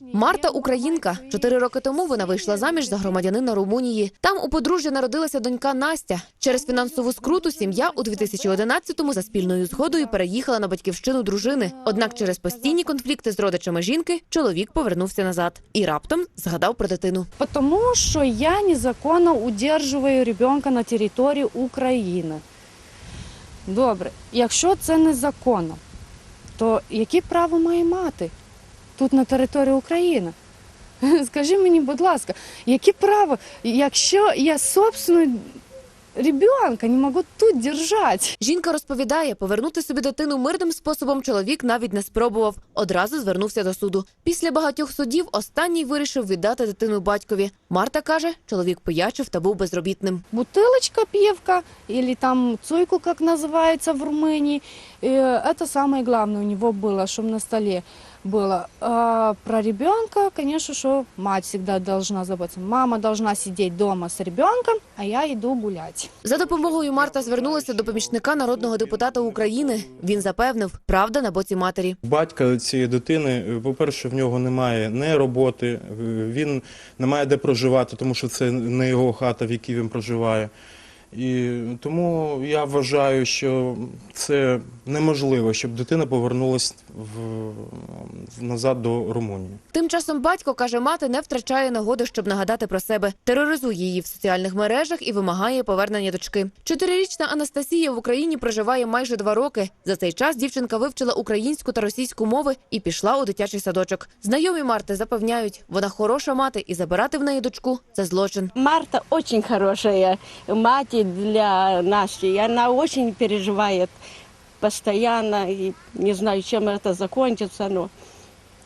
Марта українка. Чотири роки тому вона вийшла заміж за громадянина Румунії. Там у подружжя народилася донька Настя. Через фінансову скруту сім'я у 2011-му за спільною згодою переїхала на батьківщину дружини. Однак через постійні конфлікти з родичами жінки чоловік повернувся назад і раптом згадав про дитину. Потому що я незаконно удержую ребенка на території України. Добре, якщо це незаконно, то яке право має мати тут на території України? Скажи мені, будь ласка, які право, якщо я собственну ребенка не можу тут держати? Жінка розповідає, повернути собі дитину мирним способом чоловік навіть не спробував. Одразу звернувся до суду. Після багатьох судів останній вирішив віддати дитину батькові. Марта каже, чоловік поячив та був безробітним. бутылочка пивка или там цойку, как называется в Румынии. Э, Это самое главное у него было, чтобы на столе было. А про ребенка, конечно, что мать всегда должна заботиться. Мама должна сидеть дома с ребенком, а я иду гулять. За допомогою Марта звернулася до помічника народного депутата України. Він запевнив, правда на боці матері. Батька цієї дитини, по-перше, в нього немає не роботи, е, він не має де проживати, тому що це не його хата, в якій він проживає. І тому я вважаю, що це неможливо, щоб дитина повернулася в, назад до Румунії. Тим часом батько каже, мати не втрачає нагоди, щоб нагадати про себе, тероризує її в соціальних мережах і вимагає повернення дочки. Чотирирічна Анастасія в Україні проживає майже два роки. За цей час дівчинка вивчила українську та російську мови і пішла у дитячий садочок. Знайомі Марти запевняють, вона хороша мати, і забирати в неї дочку це злочин. Марта очень хорошая мать для Насти. И она очень переживает постоянно. И не знаю, чем это закончится, но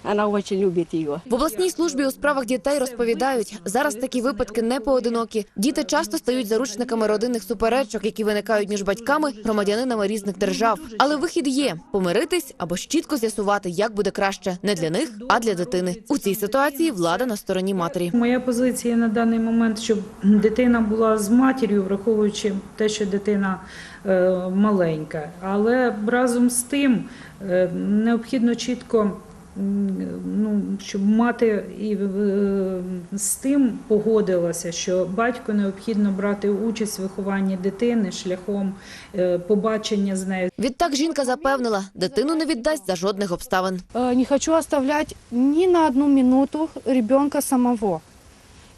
она очень любит ее. В обласній службі у справах дітей розповідають, зараз такі випадки не поодинокі. Діти часто стають заручниками родинних суперечок, які виникають між батьками, громадянинами різних держав. Але вихід є помиритись або ж чітко з'ясувати, як буде краще не для них, а для дитини. У цій ситуації влада на стороні матері. Моя позиція на даний момент, щоб дитина була з матір'ю, враховуючи те, що дитина е, маленька. Але разом з тим е, необхідно чітко. Ну, щоб мати і е, з тим погодилася, що батько необхідно брати участь в вихованні дитини шляхом е, побачення з нею, Відтак жінка запевнила, дитину не віддасть за жодних обставин. Э, Не хочу оставлять ни на одну минуту ребенка самого.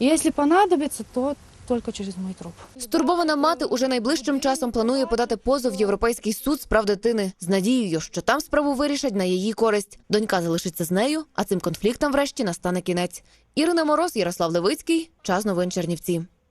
Если понадобится, то только через мой труп. Стурбована мати уже найближчим часом планує подати позов в Європейський суд з прав дитини з надією, що там справу вирішать на її користь. Донька залишиться з нею, а цим конфліктам врешті настане кінець. Ірина Мороз, Ярослав Левицький. Час новин Чернівці.